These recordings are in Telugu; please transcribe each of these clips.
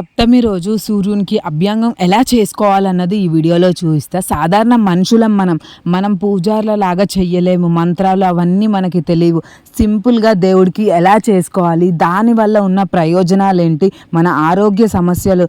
సప్తమి రోజు సూర్యునికి అభ్యంగం ఎలా చేసుకోవాలన్నది ఈ వీడియోలో చూపిస్తా. సాధారణ మనుషులం మనం మనం పూజార్ల లాగా చెయ్యలేము మంత్రాలు అవన్నీ మనకి తెలియవు. సింపుల్గా దేవుడికి ఎలా చేసుకోవాలి దానివల్ల ఉన్న ప్రయోజనాలు ఏంటి మన ఆరోగ్య సమస్యలు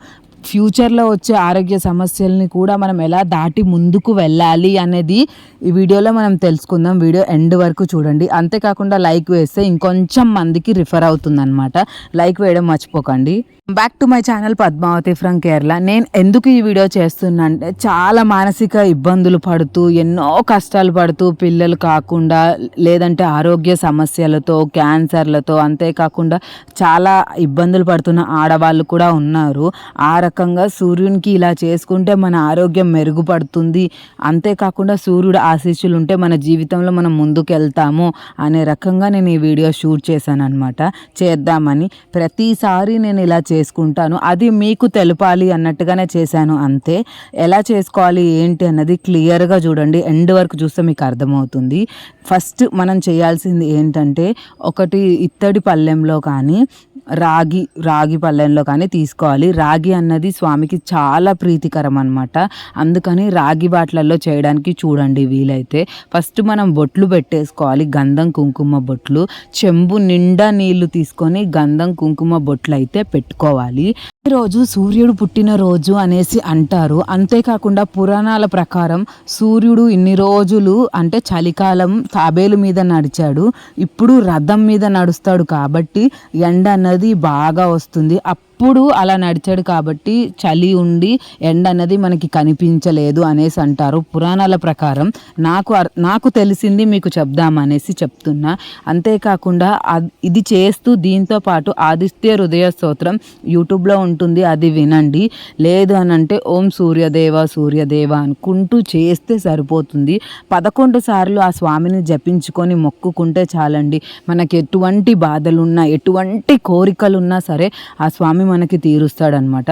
ఫ్యూచర్లో వచ్చే ఆరోగ్య సమస్యల్ని కూడా మనం ఎలా దాటి ముందుకు వెళ్ళాలి అనేది ఈ వీడియోలో మనం తెలుసుకుందాం. వీడియో ఎండ్ వరకు చూడండి. అంతేకాకుండా లైక్ వేస్తే ఇంకొంచెం మందికి రిఫర్ అవుతుందన్నమాట. లైక్ వేయడం మర్చిపోకండి. Back to my channel Padmavathi from Kerala నేను ఎందుకు ఈ వీడియో చేస్తున్నా అంటే చాలా మానసిక ఇబ్బందులు పడుతూ ఎన్నో కష్టాలు పడుతూ పిల్లలు కాకుండా లేదంటే ఆరోగ్య సమస్యలతో క్యాన్సర్లతో అంతేకాకుండా చాలా ఇబ్బందులు పడుతున్న ఆడవాళ్ళు కూడా ఉన్నారు. ఆ రకంగా సూర్యునికి ఇలా చేసుకుంటే మన ఆరోగ్యం మెరుగుపడుతుంది. అంతేకాకుండా సూర్యుడు ఆశీస్సులు ఉంటే మన జీవితంలో మనం ముందుకెళ్తాము అనే రకంగా నేను ఈ వీడియో షూట్ చేశాను అనమాట చేద్దామని ప్రతిసారి నేను ఇలా చేసుకుంటాను. అది మీకు తెలపాలి అన్నట్టుగానే చేశాను. అంతే. ఎలా చేసుకోవాలి ఏంటి అన్నది క్లియర్గా చూడండి. ఎండ్ వరకు చూస్తే మీకు అర్థమవుతుంది. ఫస్ట్ మనం చేయాల్సింది ఏంటంటే ఒకటి ఇత్తడి పళ్ళెంలో కానీ రాగి రాగి పళ్ళెంలో కానీ తీసుకోవాలి. రాగి అన్నది స్వామికి చాలా ప్రీతికరం అనమాట అందుకని రాగి బాట్లలో చేయడానికి చూడండి వీలైతే. ఫస్ట్ మనం బొట్లు పెట్టేసుకోవాలి గంధం కుంకుమ బొట్లు. చెంబు నిండా నీళ్ళు తీసుకొని గంధం కుంకుమ బొట్లు అయితే పెట్టుకోవాలి. రోజు సూర్యుడు పుట్టిన రోజు అనేసి అంటారు. అంతేకాకుండా పురాణాల ప్రకారం సూర్యుడు ఇన్ని రోజులు అంటే చలికాలం తాబేలు మీద నడిచాడు. ఇప్పుడు రథం మీద నడుస్తాడు కాబట్టి ఎండ అన్నది బాగా వస్తుంది. అప్పుడు అలా నడిచాడు కాబట్టి చలి ఉండి ఎండ అన్నది మనకి కనిపించలేదు అనేసి అంటారు. పురాణాల ప్రకారం నాకు అర్- నాకు తెలిసింది మీకు చెప్దామనేసి చెప్తున్నా. అంతేకాకుండా ఇది చేస్తూ దీంతో పాటు ఆదిత్య హృదయ స్తోత్రం యూట్యూబ్లో ఉంటుంది అది వినండి. లేదు అని అంటే ఓం సూర్యదేవ సూర్యదేవ అనుకుంటూ చేస్తే సరిపోతుంది. పదకొండు సార్లు ఆ స్వామిని జపించుకొని మొక్కుకుంటే చాలండి. మనకి ఎటువంటి బాధలున్నా ఎటువంటి కోరికలున్నా సరే ఆ స్వామి మనకి తీరుస్తాడనమాట.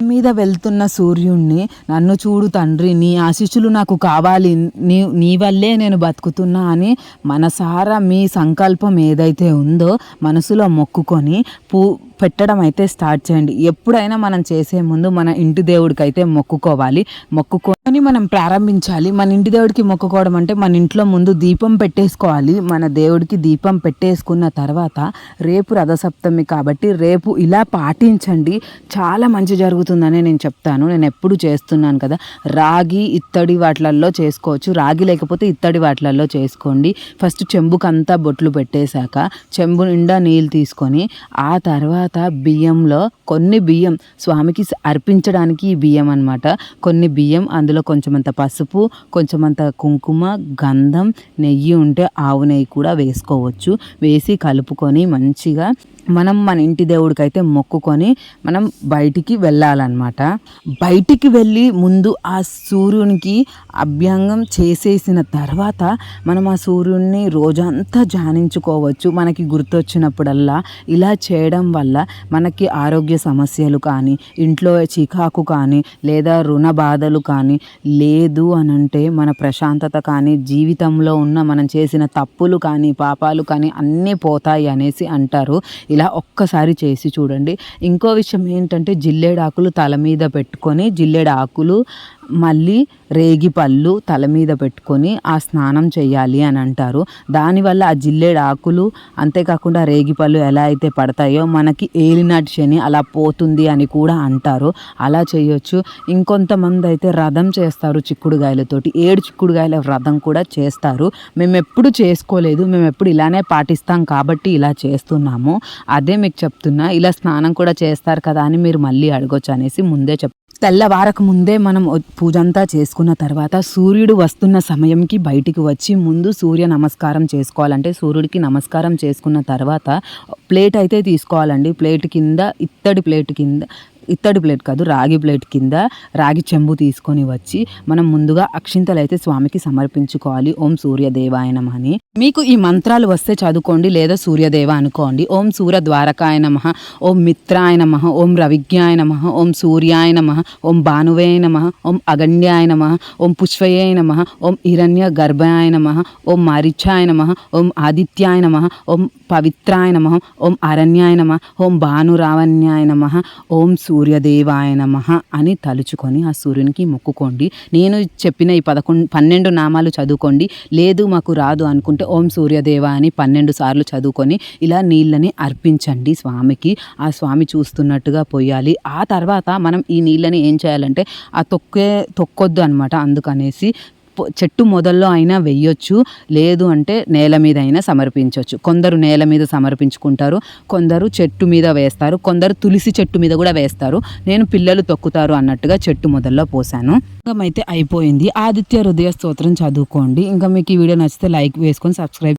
మీద వెళ్తున్న సూర్యుణ్ణి నన్ను చూడు తండ్రి నీ ఆశీస్సులు నాకు కావాలి నీ నీ వల్లే నేను బతుకుతున్నా అని మనసారా మీ సంకల్పం ఏదైతే ఉందో మనసులో మొక్కుకొని పూ పెట్టడం అయితే స్టార్ట్ చేయండి. ఎప్పుడైనా మనం చేసే ముందు మన ఇంటి దేవుడికి అయితే మొక్కుకోవాలి. మొక్కుకొని మనం ప్రారంభించాలి. మన ఇంటి దేవుడికి మొక్కుకోవడం అంటే మన ఇంట్లో ముందు దీపం పెట్టేసుకోవాలి. మన దేవుడికి దీపం పెట్టేసుకున్న తర్వాత రేపు రథసప్తమి కాబట్టి రేపు ఇలా పాటించండి. చాలా మంచి జరుగుతుంది. జరుగుతుందనే నేను చెప్తాను. నేను ఎప్పుడు చేస్తున్నాను కదా. రాగి ఇత్తడి వాటిలల్లో చేసుకోవచ్చు. రాగి లేకపోతే ఇత్తడి వాటిలల్లో చేసుకోండి. ఫస్ట్ చెంబుకంతా బొట్లు పెట్టేశాక చెంబు నిండా నీళ్ళు తీసుకొని ఆ తర్వాత బియ్యంలో కొన్ని బియ్యం స్వామికి అర్పించడానికి ఈ బియ్యం అన్నమాట. కొన్ని బియ్యం అందులో కొంచెమంత పసుపు కొంచెమంత కుంకుమ గంధం నెయ్యి ఉంటే ఆవు నెయ్యి కూడా వేసుకోవచ్చు. వేసి కలుపుకొని మంచిగా మనం మన ఇంటి దేవుడికైతే మొక్కుకొని మనం బయటికి వెళ్ళాలన్నమాట. బయటికి వెళ్ళి ముందు ఆ సూర్యునికి అభ్యంగం చేసేసిన తర్వాత మనం ఆ సూర్యుడిని రోజంతా ధ్యానించుకోవచ్చు. మనకి గుర్తొచ్చినప్పుడల్లా ఇలా చేయడం వల్ల మనకి ఆరోగ్య సమస్యలు కానీ ఇంట్లో చికాకు కానీ లేదా రుణ బాధలు కానీ లేదు అని అంటే మన ప్రశాంతత కానీ జీవితంలో ఉన్న మనం చేసిన తప్పులు కానీ పాపాలు కానీ అన్నీ పోతాయి అనేసి అంటారు. ఇలా ఒక్కసారి చేసి చూడండి. ఇంకో విషయం ఏంటంటే జిల్లేడు ఆకులు తల మీద పెట్టుకొని జిల్లేడు ఆకులు మళ్ళీ రేగి పళ్ళు తల మీద పెట్టుకొని ఆ స్నానం చేయాలి అని అంటారు. దానివల్ల ఆ జిల్లేడు ఆకులు అంతేకాకుండా రేగి పళ్ళు ఎలా అయితే పడతాయో మనకి ఏలినాటి శని అలా పోతుంది అని కూడా అంటారు. అలా చేయొచ్చు. ఇంకొంతమంది అయితే రథం చేస్తారు చిక్కుడుగాయలతోటి. ఏడు చిక్కుడుగాయల రథం కూడా చేస్తారు. మేము ఎప్పుడు చేసుకోలేదు మేము ఎప్పుడు ఇలానే పాటిస్తాం కాబట్టి ఇలా చేస్తున్నాము. అదే మీకు చెప్తున్నా. ఇలా స్నానం కూడా చేస్తారు కదా అని మీరు మళ్ళీ అడగొచ్చు అనేసి ముందే చెప్ తెల్లవారకు ముందే మనం పూజంతా చేసుకున్న తర్వాత సూర్యుడు వస్తున్న సమయంకి బయటికి వచ్చి ముందు సూర్య నమస్కారం చేసుకోవాలంటే సూర్యుడికి నమస్కారం చేసుకున్న తర్వాత ప్లేట్ అయితే తీసుకోవాలండి. ప్లేట్ కింద ఇత్తడి ప్లేట్ కింద ఇత్తడి ప్లేట్ కాదు రాగి ప్లేట్ కింద రాగి చెంబు తీసుకొని వచ్చి మనం ముందుగా అక్షింతలు అయితే స్వామికి సమర్పించుకోవాలి ఓం సూర్యదేవాయ అని మీకు ఈ మంత్రాలు వస్తే చదువుకోండి లేదా సూర్యదేవ అనుకోండి ఓం సూర్య ద్వారకాయ నమ ఓం మిత్రాయ నమ ఓం రవిజ్ఞాయ నమ ఓం సూర్యాయ నమ ఓం భానువే నమ ఓం అగణ్యాయ నమ ఓం పుష్పయే నమ ఓం హిరణ్య గర్భాయ నమ ఓం మారిచ్చాయ నమ ఓం ఆదిత్యాయ నమ ఓం పవిత్రాయ నమ ఓం అరణ్యాయ నమ ఓం భానురావణ్యాయ నమ ఓం సూ సూర్యదేవాయ నమః అని తలుచుకొని ఆ సూర్యునికి మొక్కుకోండి. నేను చెప్పిన ఈ పదకొండు పన్నెండు నామాలు చదువుకోండి. లేదు మాకు రాదు అనుకుంటే ఓం సూర్యదేవ అని పన్నెండు సార్లు చదువుకొని ఇలా నీళ్ళని అర్పించండి స్వామికి. ఆ స్వామి చూస్తున్నట్టుగా పోయాలి. ఆ తర్వాత మనం ఈ నీళ్ళని ఏం చేయాలంటే ఆ తొక్కే తొక్కొద్దు అనమాట అందుకనేసి చెట్టు మొదల్లో అయినా వెయ్యొచ్చు లేదు అంటే నేల మీద అయినా సమర్పించవచ్చు కొందరు నేల మీద సమర్పించుకుంటారు. కొందరు చెట్టు మీద వేస్తారు. కొందరు తులసి చెట్టు మీద కూడా వేస్తారు. నేను పిల్లలు తొక్కుతారు అన్నట్టుగా చెట్టు మొదల్లో పోసాను. అయితే అయిపోయింది. ఆదిత్య హృదయ స్తోత్రం చదువుకోండి. ఇంకా మీకు ఈ వీడియో నచ్చితే లైక్ వేసుకొని సబ్స్క్రైబ్